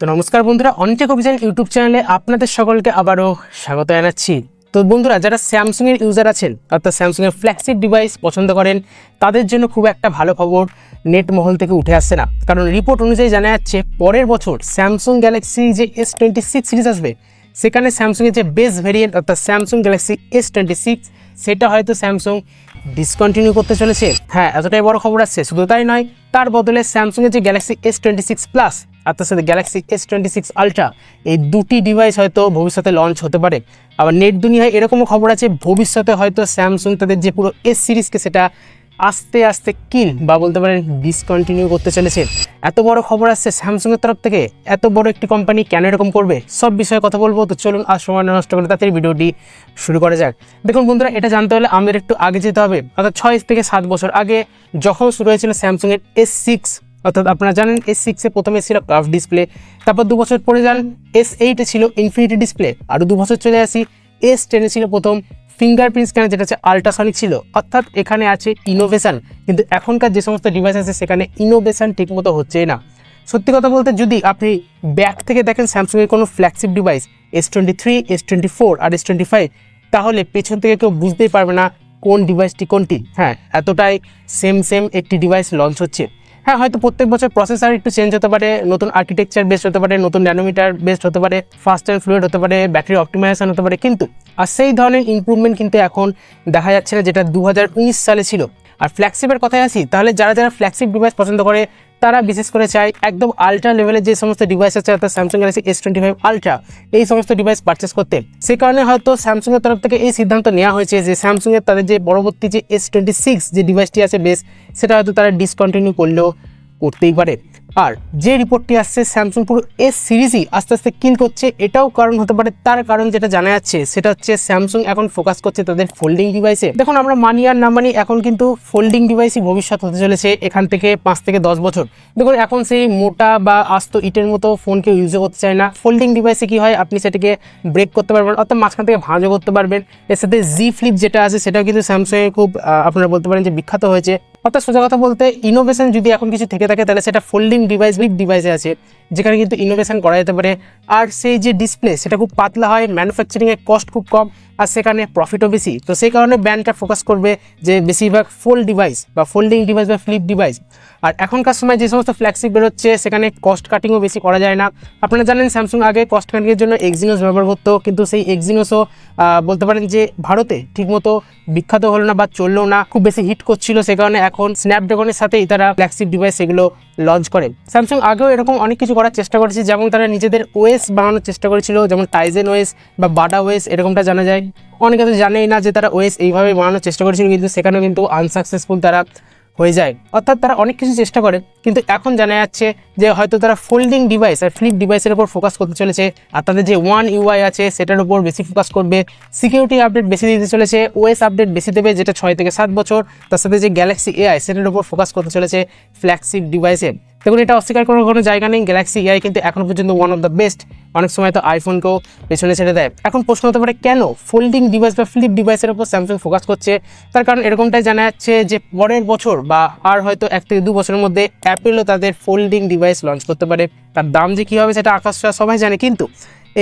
তো নমস্কার বন্ধুরা, অনটেক অভিযান ইউটিউব চ্যানেলে আপনাদের সকলকে আবারও স্বাগত জানাচ্ছি। তো বন্ধুরা, যারা স্যামসুং এর ইউজার আছেন, অর্থাৎ স্যামসুং এর ফ্ল্যাগশিপ ডিভাইস পছন্দ করেন, তাদের জন্য খুব একটা ভালো খবর নেট মহল থেকে উঠে আসছে না। কারণ রিপোর্ট অনুযায়ী জানা যাচ্ছে, পরের বছর স্যামসুং গ্যালাক্সি যে এস টোয়েন্টি সিক্স সিরিজ আসবে, সেখানে স্যামসুংয়ের যে বেস্ট ভেরিয়েন্ট অর্থাৎ Samsung Galaxy S twenty six সেটা হয়তো স্যামসুং ডিসকন্টিনিউ করতে চলেছে। হ্যাঁ এতটাই বড় খবর আসছে, শুধু তাই নয় তার বদলে স্যামসংয়ের যে Galaxy S twenty six plus আর তার সাথে Galaxy S twenty six ultra এই দুটি ডিভাইস হয়তো ভবিষ্যতে লঞ্চ হতে পারে। আবার নেট দুনিয়ায় এরকমও খবর আছে, ভবিষ্যতে হয়তো স্যামসুং তাদের যে পুরো এস সিরিজকে সেটা আস্তে আস্তে কিল বা বলতে পারেন ডিসকন্টিনিউ করতে চলেছে। এত বড় খবর আসছে স্যামসুংয়ের তরফ থেকে, এত বড় একটি কোম্পানি কেন এরকম করবে? সব বিষয়ে কথা বলব, তো চলুন আর সময় নষ্ট করে তাড়াতাড়ি ভিডিওটি শুরু করা যাক। দেখুন বন্ধুরা, এটা জানতে হলে আমাদের একটু আগে যেতে হবে। অর্থাৎ ছয় থেকে সাত বছর আগে যখন শুরু হয়েছিল স্যামসুংয়ের এস সিক্স অর্থাৎ আপনারা জানেন এস সিক্সে প্রথমে ছিল কার্ভ ডিসপ্লে তারপর দু বছর পরে যান এস এইটে ছিল ইনফিনিটি ডিসপ্লে আরও দু বছর চলে আসি। এস টেনে ছিল প্রথম ফিঙ্গারপ্রিন্ট স্ক্যানার যেটা হচ্ছে আল্ট্রাসনিক ছিল। অর্থাৎ এখানে আছে ইনোভেশন কিন্তু এখনকার যে সমস্ত ডিভাইস আছে, সেখানে ইনোভেশন ঠিকমতো হচ্ছেই না। সত্যি কথা বলতে, যদি আপনি ব্যাক থেকে দেখেন স্যামসুংয়ের কোনো flagship device S twenty three S twenty four আর এস টোয়েন্টি ফাইভ তাহলে পেছন থেকে কেউ বুঝতেই পারবে না কোন ডিভাইসটি কোনটি। হ্যাঁ এতটাই সেম সেম একটি ডিভাইস লঞ্চ হচ্ছে। হ্যাঁ হয়তো প্রত্যেক বছর প্রসেসার একটু চেঞ্জ হতে পারে, নতুন আর্কিটেকচার বেস্ট হতে পারে, নতুন ন্যানোমিটার বেস্ট হতে পারে ফাস্ট অ্যান্ড ফ্লুয়েড হতে পারে ব্যাটারি অপটিমাইজেশন হতে পারে। কিন্তু, আর সেই ধরনের ইম্প্রুভমেন্ট কিন্তু এখন দেখা যাচ্ছে না, যেটা দু হাজার উনিশ সালে ছিল। আর ফ্ল্যাগশিপের কথায় আসি, তাহলে যারা যারা ফ্ল্যাগশিপ ডিভাইস পছন্দ করে তারা বিশেষ করে চায় একদম আলট্রা লেভেলের যে সমস্ত ডিভাইস আছে, অর্থাৎ Samsung Galaxy S twenty five Ultra এই সমস্ত ডিভাইস পারচেস করতে। সে কারণে হয়তো স্যামসাংয়ের তরফ থেকে এই সিদ্ধান্ত নেওয়া হয়েছে যে স্যামসাংয়ের তাদের যে পরবর্তী যে এস টোয়েন্টি সিক্স যে ডিভাইসটি আছে বেশ, সেটা হয়তো তারা ডিসকন্টিনিউ করলেও করতেই পারে। আর যে রিপোর্টটি আসছে স্যামসুং পুরো এস সিরিজই আস্তে আস্তে কিন করছে, এটাও কারণ হতে পারে তার কারণ যেটা জানা যাচ্ছে, সেটা হচ্ছে স্যামসুং এখন ফোকাস করছে তাদের ফোল্ডিং ডিভাইসে দেখুন, আমরা মানি আর না মানি এখন কিন্তু ফোল্ডিং ডিভাইসই ভবিষ্যৎ হতে চলেছে এখান থেকে পাঁচ থেকে দশ বছর। দেখুন, এখন সেই মোটা বা আস্ত ইটের মতো ফোন কেউ ইউজও করতে চায় না। ফোল্ডিং ডিভাইসে কি হয়, আপনি সেটাকে ব্রেক করতে পারবেন, অর্থাৎ মাঝখান থেকে ভাঁজও করতে পারবেন। এর সাথে জি ফ্লিপ যেটা আছে, সেটাও কিন্তু স্যামসংয়ে খুব আপনারা বলতে পারেন যে বিখ্যাত হয়েছে। অর্থাৎ সোজা কথা বলতে ইনোভেশন যদি এখন কিছু থেকে থাকে, তাহলে সেটা ফোল্ডিং ডিভাইস উইথ ডিভাইসে আছে। যেখানে কিন্তু ইনোভেশন করা যেতে পারে। আর সেই যে ডিসপ্লে সেটা খুব পাতলা হয় ম্যানুফ্যাকচারিংয়ের কস্ট খুব কম। আর সেখানে প্রফিটও বেশি। তো সেই কারণে ব্র্যান্ডটা ফোকাস করবে যে বেশিরভাগ ফোল্ড ডিভাইস বা ফোল্ডিং ডিভাইস বা ফ্লিপ ডিভাইস আর এখনকার সময় যে সমস্ত ফ্ল্যাগশিপ বেরোচ্ছে, সেখানে কস্ট কাটিংও বেশি করা যায় না। আপনারা জানেন স্যামসুং আগে কস্ট কাটিংয়ের জন্য এক্সিনোস ব্যবহার করতো, কিন্তু সেই এক্সিনোসও বলতে পারেন যে ভারতে ঠিকমতো বিখ্যাত হলো না বা চলল না, খুব বেশি হিট করছিল। সে কারণে এখন স্ন্যাপড্রাগনের সাথেই তারা ফ্ল্যাগশিপ ডিভাইস সেগুলো লঞ্চ করে। স্যামসাং আগেও এরকম অনেক কিছু করার চেষ্টা করেছে, যেমন তারা নিজেদের ওয়েস বানানোর চেষ্টা করেছিল, যেমন টাইজেন ওয়েস বা বাডা ওএস এরকমটা জানা যায়। অনেকে তো জানেই না যে তারা ওয়েস এইভাবে বানানোর চেষ্টা করেছিল, কিন্তু সেখানেও কিন্তু আনসাকসেসফুল তারা হয়ে যায়। অর্থাৎ তারা অনেক কিছু চেষ্টা করে, কিন্তু এখন জানা যাচ্ছে যে হয়তো তারা ফোল্ডিং ডিভাইস আর ফ্লিপ ডিভাইসের উপর ফোকাস করতে চলেছে, আর তাদের যে ওয়ান ইউআই আছে সেটার উপর বেশি ফোকাস করবে। সিকিউরিটি আপডেট বেশি দিতে চলেছে ওএস আপডেট বেশি দেবে, যেটা ছয় থেকে সাত বছর। তার সাথে যে গ্যালাক্সি এআই সেটার উপর ফোকাস করতে চলেছে ফ্ল্যাগশিপ ডিভাইসে দেখুন, এটা অস্বীকার করার কোনো জায়গা নেই। গ্যালাক্সি এআই কিন্তু এখন পর্যন্ত ওয়ান অফ দ্য বেস্ট অনেক সময় তো আইফোনকেও পেছনে ছেড়ে দেয়। এখন প্রশ্ন হতে পারে, কেন ফোল্ডিং ডিভাইস বা ফ্লিপ ডিভাইসের উপর স্যামসাং ফোকাস করছে? তার কারণ এরকমটাই জানা যাচ্ছে যে পরের বছর বা আর হয়তো এক থেকে দু বছরের মধ্যে অ্যাপেলও তাদের ফোল্ডিং ডিভাইস লঞ্চ করতে পারে। তার দাম যে কী হবে সেটা আকাশ সবাই জানে, কিন্তু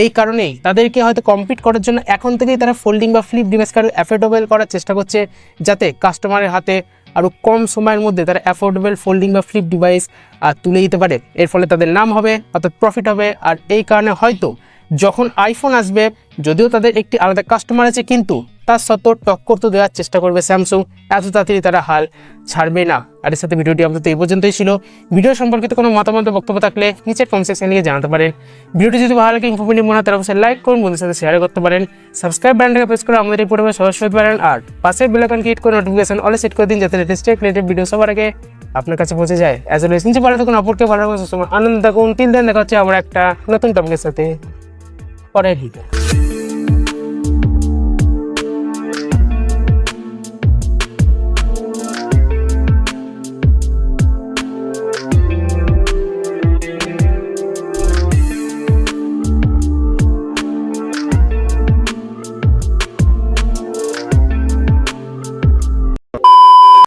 এই কারণেই তাদেরকে হয়তো কম্পিট করার জন্য এখন থেকেই তারা ফোল্ডিং বা ফ্লিপ ডিভাইসকে আরও অ্যাফোর্ডেবল করার চেষ্টা করছে, যাতে কাস্টমারের হাতে আরও কম সময়ের মধ্যে তারা অ্যাফোর্ডেবল ফোল্ডিং বা ফ্লিপ ডিভাইস তুলে দিতে পারে। এর ফলে তাদের নাম হবে, অর্থাৎ প্রফিট হবে, আর এই কারণে হয়তো যখন আইফোন আসবে, যদিও তাদের একটি আলাদা কাস্টমার আছে, কিন্তু তার সত্ত্বেও টক্কর তো দেওয়ার চেষ্টা করবে স্যামসুং এত তাড়াতাড়ি তারা হাল ছাড়বে না। আর এর সাথে ভিডিওটি আমাদের এই পর্যন্তই ছিল। ভিডিও সম্পর্কিত কোনো মতামত বক্তব্য থাকলে নিচের কমেন্ট সেকশনে গিয়ে জানাতে পারেন। ভিডিওটি যদি ভালো লাগে ইনফরমেটিভ মনে হয় তাহলে অবশ্যই লাইক করুন, বন্ধুদের সাথে শেয়ার করতে পারেন। সাবস্ক্রাইব বাটনটাকে প্রেস করে আমাদের এই পরিবারের সদস্য হতে পারেন। আর পাশের বেলাকান ক্লিক করে নোটিফিকেশন অলে সেট করে দিন, যাতে লেটেস্ট রিলেটেড ভিডিও সবার আগে আপনার কাছে পৌঁছে যায়। অ্যাজ ওয়েল নিচে ভালো থাকুন অপরকে ভালো রাখুন সবসময় আনন্দ থাকুন। তিন দিন দেখা হচ্ছে আবার একটা নতুন টপিকের সাথে। পরের ভিডিও